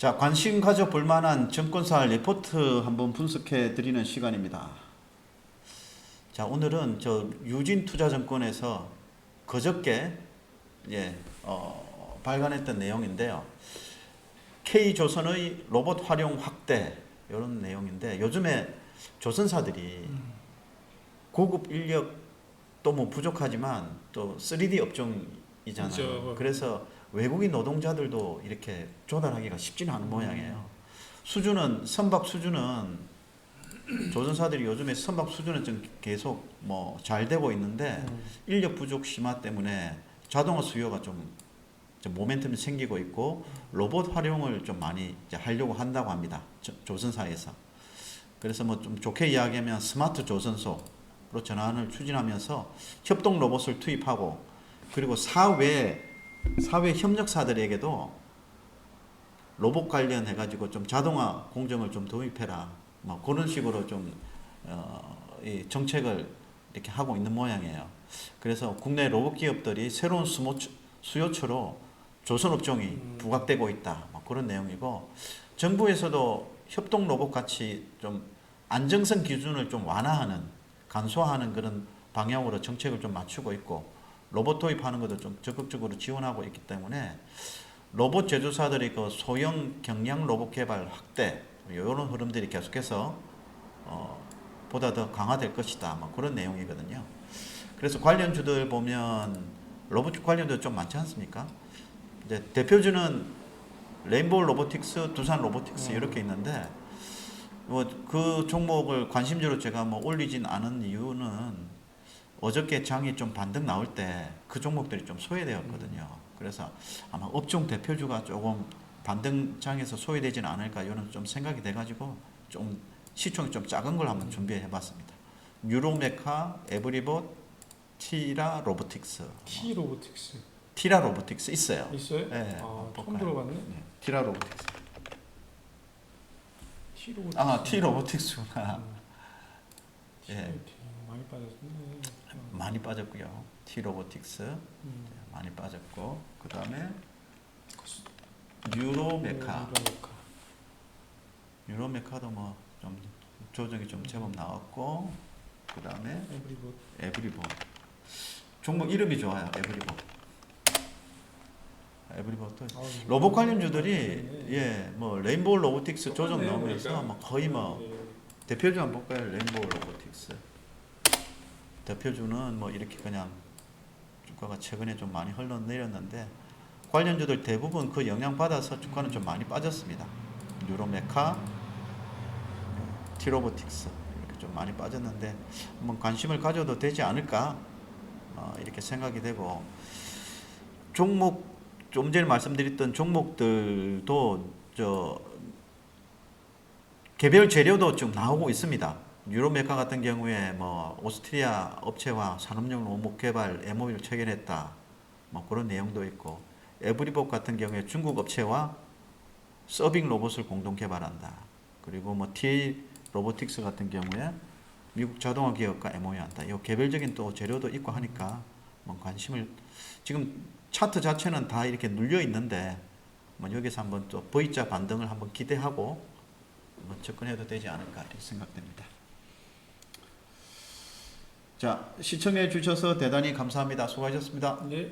자, 관심 가져볼 만한 증권사 리포트 한번 분석해 드리는 시간입니다. 자, 오늘은 저 유진투자증권에서 그저께 예, 어, 발간했던 내용인데요. K조선의 로봇 활용 확대 이런 내용인데 요즘에 조선사들이 고급 인력 또뭐 부족하지만 또 3D 업종이잖아요. 그렇죠. 그래서 외국인 노동자들도 이렇게 조달하기가 쉽지는 않은 모양이에요. 수준은 선박 수준은 조선사들이 요즘에 선박 수준은 좀 계속 뭐 잘 되고 있는데 음. 인력 부족 심화 때문에 자동화 수요가 좀, 좀 모멘텀이 생기고 있고 로봇 활용을 좀 많이 하려고 한다고 합니다. 조- 조선사에서. 그래서 뭐 좀 좋게 이야기하면 스마트 조선소로 전환을 추진하면서 협동 로봇을 투입하고 그리고 사회 사회 협력사들에게도 로봇 관련해 가지고 좀 자동화 공정을 좀 도입해라. 뭐 그런 식으로 좀 어, 이 정책을 이렇게 하고 있는 모양이에요. 그래서 국내 로봇 기업들이 새로운 수모, 수요처로 조선 업종이 음. 부각되고 있다. 뭐 그런 내용이고 정부에서도 협동 로봇 같이 좀 안정성 기준을 좀 완화하는 간소화하는 그런 방향으로 정책을 좀 맞추고 있고 로봇 도입하는 것도 좀 적극적으로 지원하고 있기 때문에 로봇 제조사들이 그 소형 경량 로봇 개발 확대 이런 흐름들이 계속해서 어, 보다 더 강화될 것이다. 뭐 그런 내용이거든요. 그래서 관련주들 보면 로봇 관련도 좀 많지 않습니까? 이제 대표주는 레인보우 로보틱스, 두산 로보틱스 음. 이렇게 있는데 뭐 그 종목을 관심주로 제가 뭐 올리진 않은 이유는 어저께 장이 좀 반등 나올 때 그 종목들이 좀 소외되었거든요. 그래서 아마 업종 대표주가 조금 반등장에서 소외되지는 않을까 이런 좀 생각이 돼가지고 좀 시총이 좀 작은 걸 한번 준비해봤습니다. 유로메카, 에브리봇, 티라 로보틱스, T 로보틱스 티라 로보틱스 있어요. 있어요? 네, 아, 처음? 들어봤네. 네, 티라 로보틱스. T 로보틱스. 아, 티 로보틱스구나. 음. 예. T, 많이 빠졌네. 어. 많이 빠졌고요. 티 로보틱스 음. 많이 빠졌고 그 다음에 유로메카. 유로메카. 유로메카도 뭐 좀 조정이 좀 제법 나왔고 그 다음에. 에브리본 종목 이름이 좋아요 에브리본 에브리본도 아우, 로봇 관련주들이 네. 예뭐 레인보우 로보틱스 조정 나오면서 그러니까. 뭐 거의 뭐 예. 대표주 한번 볼까요 레인보우 로보틱스 대표주는 뭐 이렇게 그냥 주가가 최근에 좀 많이 흘러내렸는데 관련주들 대부분 그 영향 받아서 주가는 좀 많이 빠졌습니다 유로메카 티로보틱스 이렇게 좀 많이 빠졌는데 한번 관심을 가져도 되지 않을까 어, 이렇게 생각이 되고 종목 좀 전에 말씀드렸던 종목들도 저 개별 재료도 좀 나오고 있습니다. 유로메카 같은 경우에 뭐 오스트리아 업체와 산업용 로봇 개발 MOU를 체결했다. 뭐 그런 내용도 있고 에브리봇 같은 경우에 중국 업체와 서빙 로봇을 공동 개발한다. 그리고 뭐 TA 로보틱스 같은 경우에 미국 자동화 기업과 MOU 한다. 이 개별적인 또 재료도 있고 하니까 뭐 관심을 지금 차트 자체는 다 이렇게 눌려 있는데 뭐 여기서 한번 또 V자 반등을 한번 기대하고 한번 접근해도 되지 않을까 이렇게 생각됩니다. 자 시청해 주셔서 대단히 감사합니다. 수고하셨습니다. 네.